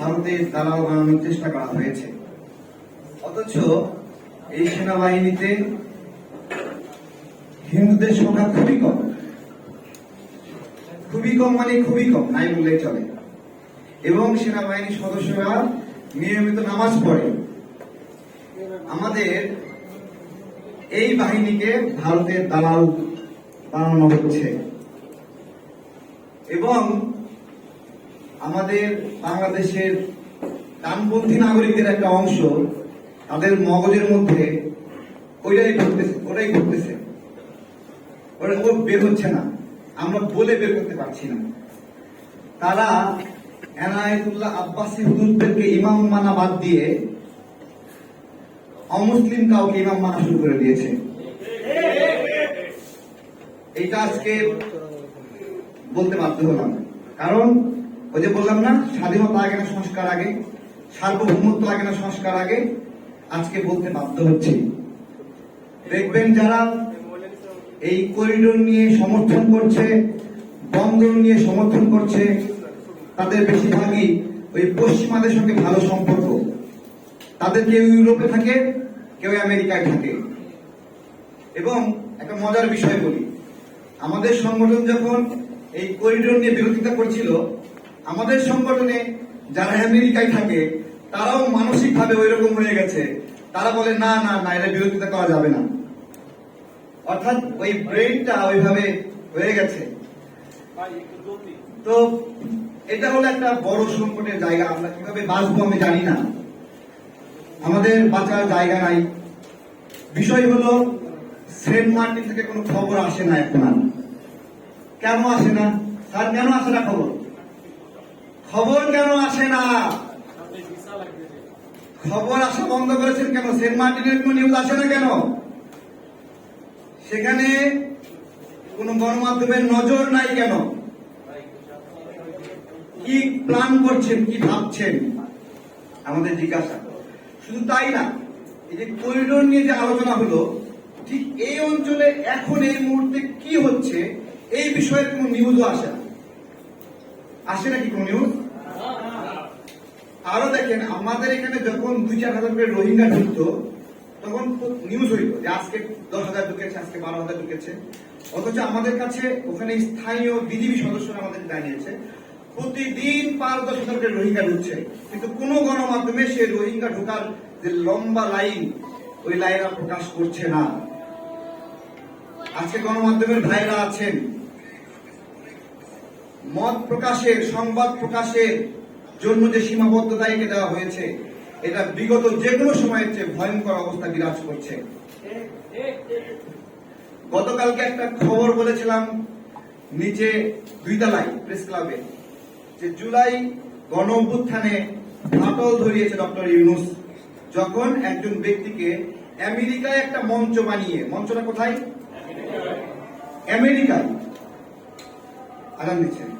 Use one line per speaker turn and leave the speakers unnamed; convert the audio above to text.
ভারতের দালাল বানানোর চেষ্টা করা হয়েছে। অথচ এই সেনাবাহিনীতে হিন্দুদের সংখ্যা খুবই কম। খুবই কম মানে খুবই কম, নাই বললেই চলে। এবং সেনাবাহিনীর সদস্যরা নিয়মিত নামাজ পড়ে। আমাদের এই বাহিনীকে ভারতের দালাল বানানো হচ্ছে। এবং আমাদের বাংলাদেশের ডানপন্থী নাগরিকদের একটা অংশ তাদের মগজের মধ্যে ওইটাই ঘটতেছে ওটাই ঘটতেছে ওটা ও বের হচ্ছে না। আমরা বলে বের করতে পারছি না। তারা এনায়েতুল্লাহ আব্বাসী হুদুরদেরকে ইমাম মানা বাদ দিয়ে অমুসলিম কাউকে ইমাম মানা শুরু করে দিয়েছে। এইটা আজকে বলতে বাধ্য হলাম। কারণ ওই যে বললাম না, স্বাধীনতা আগে সংস্কার আগে, সার্বভৌমত্ব আগে না সংস্কার আগে, আজকে বলতে বাধ্য হচ্ছে। দেখবেন যারা এই করিডোর নিয়ে সমর্থন করছে, বন্দর নিয়ে সমর্থন করছে, তাদের বেশিরভাগই ওই পশ্চিমাদের সঙ্গে ভালো সম্পর্ক। তাদের কেউ ইউরোপে থাকে, কেউ আমেরিকায় থাকে। এবং একটা মজার বিষয় বলি, আমাদের সংগঠন যখন এই করিডোর নিয়ে বিরোধিতা করছিল আমাদের সংগঠনে যারা আমেরিকায় থাকে, তারাও মানসিক ভাবে ওই রকম হয়ে গেছে। তারা বলে, না না না, এটা বিরোধিতা করা যাবে না। অর্থাৎ ওই ব্রেনটা ওইভাবে হয়ে গেছে। তো এটা হলো একটা বড় সংকটের জায়গা। আমরা কীভাবে বাঁচবো আমি জানি না। আমাদের বাঁচার জায়গা নাই। বিষয় হলো, সেন্ট মার্টিন থেকে কোনো খবর আসে না এখন কেন আসে না? স্যার, কেন আসে না খবর? খবর কেন আসে না? খবর আসা বন্ধ করেছেন কেন? সেন্ট মার্টিনের কোনো নিউজ আসে না কেন? সেখানে কোন গণমাধ্যমের নজর নাই কেন? কি প্ল্যান করছেন, কি ভাবছেন? আমাদের জিজ্ঞাসা। শুধু তাই না, এই যে করিডোর নিয়ে যে আলোচনা হলো, ঠিক এই অঞ্চলে এখন এই মুহূর্তে কি হচ্ছে, এই বিষয়ে কোনো নিউজও আসে না। আসে নাকি কোন নিউজ আরও দেখেন, আমাদের এখানে যখন দুই চার হাজার করে রোহিঙ্গা ঢুকতো তখন নিউজ হইতো যে আজকে দশ হাজার ঢুকেছে, আজকে বারো হাজার ঢুকেছে। অথচ আমাদের কাছে ওখানে স্থানীয় বিজিবি সদস্যরা আমাদের জানিয়েছে প্রতিদিন পাঁচ দশ হাজার করে রোহিঙ্গা ঢুকছে। কিন্তু কোনো গণমাধ্যমে সে রোহিঙ্গা ঢোকার যে লম্বা লাইন, ওই লাইন প্রকাশ করছে না। আজকে গণমাধ্যমের ভাইরা আছেন। মত প্রকাশের, সংবাদ প্রকাশের জন্য যে সীমাবদ্ধতা একে দেওয়া হয়েছে। এটা বিগত যে কোনো সময়ের চেয়ে ভয়ঙ্কর অবস্থা বিরাজ করছে। গতকালকে একটা খবর বলেছিলাম নিচে দুই তলায় প্রেস ক্লাবে, যে জুলাই গণ অভ্যুত্থানে ফাটল ধরিয়েছে ডক্টর ইউনুস। যখন একজন ব্যক্তিকে আমেরিকায় একটা মঞ্চ বানিয়ে, মঞ্চটা কোথায়? আমেরিকায়। আগাম দিচ্ছেন।